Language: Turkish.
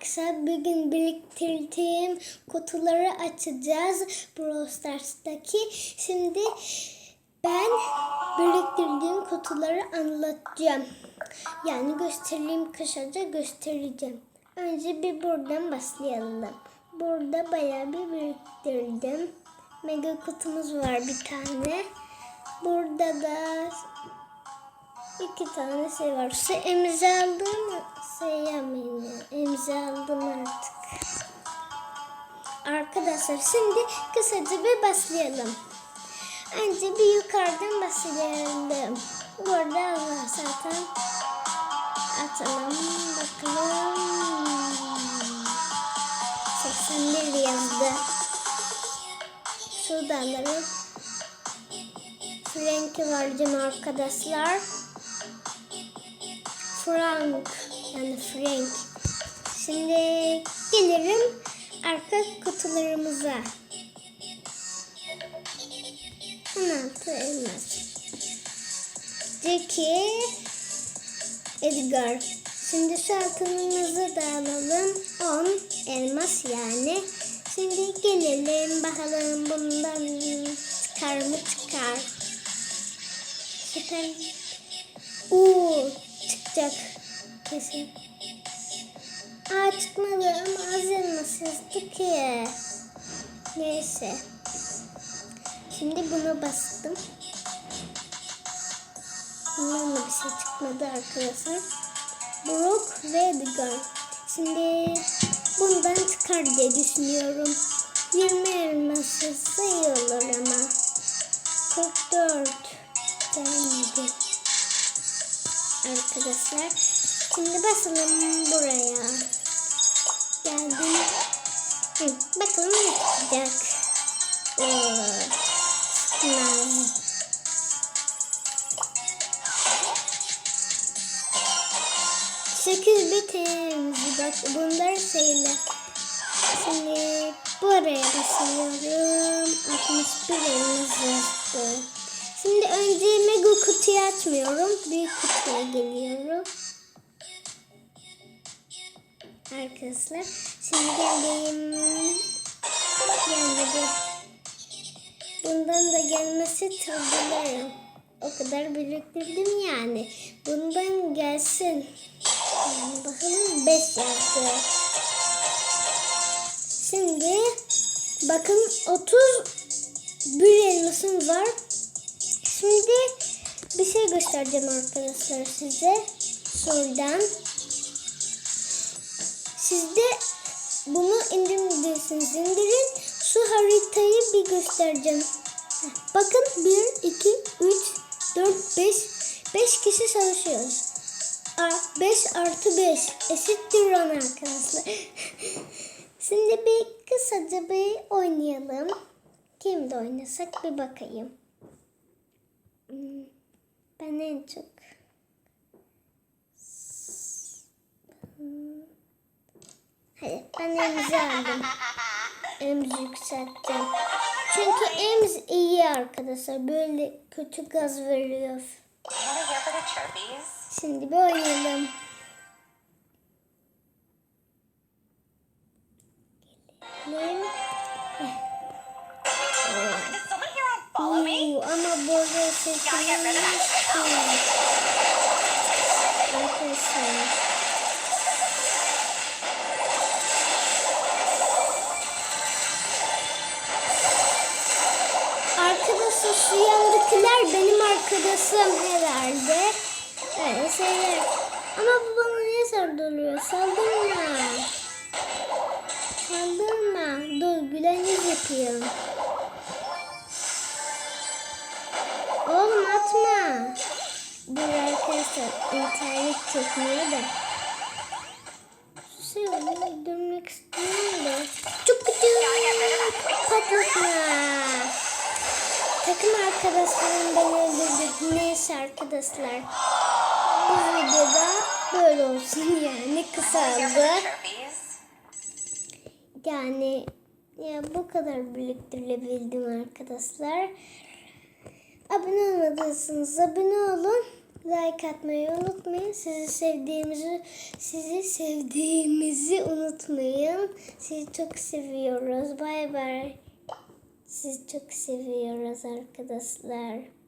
Arkadaşlar bugün biriktirdiğim kutuları açacağız Brawl Stars'taki. Şimdi ben biriktirdiğim kutuları anlatacağım. Yani göstereyim kısaca göstereceğim. Önce bir buradan başlayalım. Burada bayağı bir biriktirdim. Mega kutumuz var bir tane. Burada da İki tane şey var. Şu aldım sayamayın ya. İmza aldım artık. Arkadaşlar şimdi kısaca bir başlayalım. Önce bir yukarıdan başlayalım. Burada var zaten. Atalım bakalım. 81 yazdı. Şuradan da Frank'i vereceğim arkadaşlar. Frank yani Frank. Şimdi gelirim arka kutularımıza. 16 elmas. Jackie, Edgar. Şimdi şu altınımızı da alalım. 10 elmas yani. Şimdi gelelim bakalım bundan çıkar mı çıkar. Süper. Uuu çıkacak kesin. Aa çıkmadı ama az elmasızdı ki. Neyse. Şimdi buna bastım. Bundan da bir şey çıkmadı arkadaşlar. Brock ve Edgar. Şimdi bundan çıkar diye düşünüyorum. 20 elması iyi olur ama. 44 gelmedi arkadaşlar. Şimdi basalım buraya. Geldim. Hı, bakalım ne çıkacak. Çıkmaz. Sekiz bitimiz. Bak bunlar şeyler. Şimdi buraya basıyorum. 61 elimiz yazdı. Şimdi önce mega kutuyu açmıyorum. Büyük kutuya geliyorum. Arkadaşlar şimdi geleyim. Gelmedi. Bundan da gelmesi tırdılarım. O kadar biriktirdim yani. Bundan gelsin. Bakalım 5 yazdı. Şimdi bakın 30 bir elmasım var. Şimdi bir şey göstereceğim arkadaşlar size. Şuradan. Siz de bunu indirebilirsiniz. İndirin. Şu haritayı bir göstereceğim. Bakın 1, 2, 3, 4, 5. 5 kişi çalışıyoruz. 5 artı 5 eşittir 10 arkadaşlar. Şimdi bir kısaca bir oynayalım. Kimde oynasak bir bakayım. Hmm, Ben en çok Hayır ben Emzi aldım. Emzi yükselteceğim. Çünkü Emz iyi arkadaşlar. Böyle kötü gaz veriyor. Şimdi bir oynayalım. Gelelim. Did someone here unfollow me? Oo, ama burada değil. Arkadaşlar. Arkadaşlar şu yandakiler benim arkadaşım herhalde. Öyle şeyler. Ama bu bana niye saldırıyor? Saldırma. Saldırma. Dur gülen yüz yapıyorum. Oğlum atma. Dur arkadaşlar internet çekmiyor da. Şey dönmek istiyorum da. Çok kötü. Patlatma. Takım arkadaşlarım beni öldürdü. Neyse arkadaşlar. Bu videoda böyle olsun yani kısaldı. Yani ya bu kadar biriktirebildim arkadaşlar. Abone olmadıysanız abone olun. Like atmayı unutmayın. Sizi sevdiğimizi sizi sevdiğimizi unutmayın. Sizi çok seviyoruz. Bay bay. Sizi çok seviyoruz arkadaşlar.